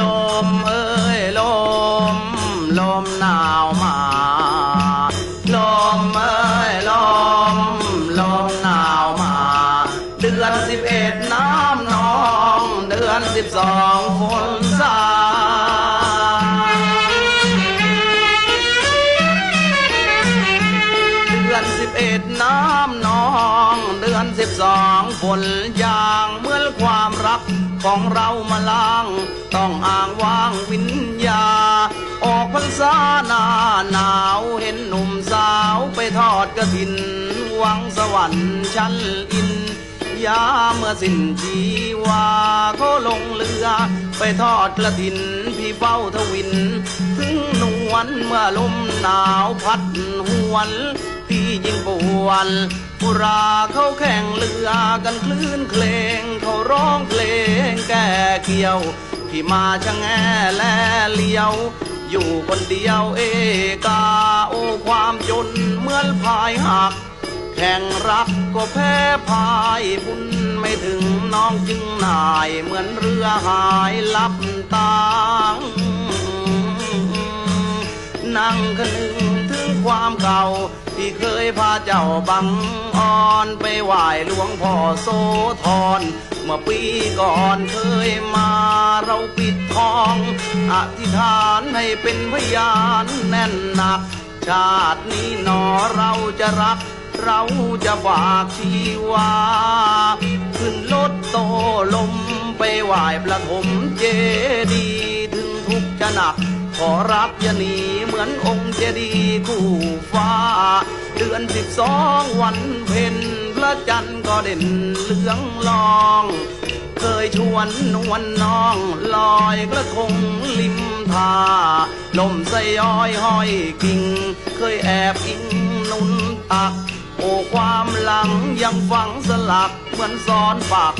ลมเอ้ยลม ลมหนาวมา ลมเอ้ยลม ลมหนาวมา เดือนสิบเอ็ดน้ำนอง เดือนสิบสองฝน สิบสองฝนยางเหมือนความรักของเรามาล้าง ต้องอ่างว่างวิญญา ออกพรรษาหน้าหนาวเห็นหนุ่มสาวไปทอดกระถิน หวังสวรรค์ชั้นอินยาเมื่อสิ้นชีวาเขาลงเรือ ไปทอดกระถินพี่เฝ้าทวิน ถึงนวลเมื่อลมหนาวพัดหวน พี่ยิ่งปวนปุราเขาแข่งเรือกันคลื่นเพลง เขาร้องเพลงแก้เกี่ยว พี่มาชะแงแลเลี้ยว อยู่คนเดียวเอกาโอความจนเหมือนพายหัก แข่งรักก็แพ้พายบุญไม่ถึงน้องจึงนายเหมือนเรือหายลับตางนั่งคนึง ความเก่า ที่เคยพาเจ้าบังอ่อนไปไหว้หลวงพ่อโสธรเมื่อปีก่อนเคยมาเราปิดทอง อธิษฐานให้เป็นพยานแน่นหนัก ชาตินี้หนอเราจะรัก เราจะฝากชีวา ขึ้นรถโตลมไปไหว้ประถมเจดี ถึงทุกข์จะหนัก ขอรับอย่าหนีเหมือนองค์เจดี คู่ฟ้า เดือนสิบสองวันเพ็ญพระจันทร์ก็เด่นเหลืองลอง เคยชวนนวลนน้องลอยกระทงริมทาลมสยอยห้อยกิ่ง เคยแอบอิงนุนตักโอ้ความหลังยังฝังสลักเหมือนซ้อนปัก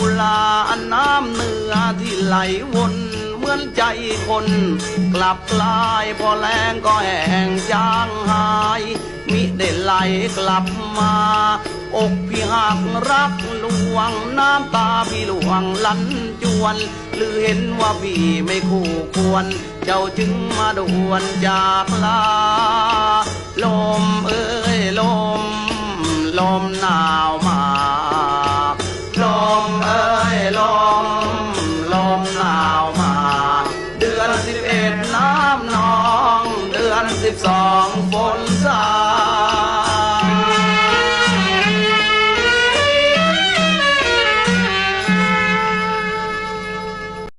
อุลาอันน้ำเนื้อที่ไหลวน มือนใจคน กลับกลายพอแรงก็แห้งจางหาย มิได้ไหลกลับมา อกพี่หักรักลวงน้ำตาพี่หลวงลันจวน หรือเห็นว่าพี่ไม่คู่ควร เจ้าจึงมาด่วนจากลา ลมเอ้ยลม ลมหนาวมา ลมเอ้ยลม สิบสองฝนสา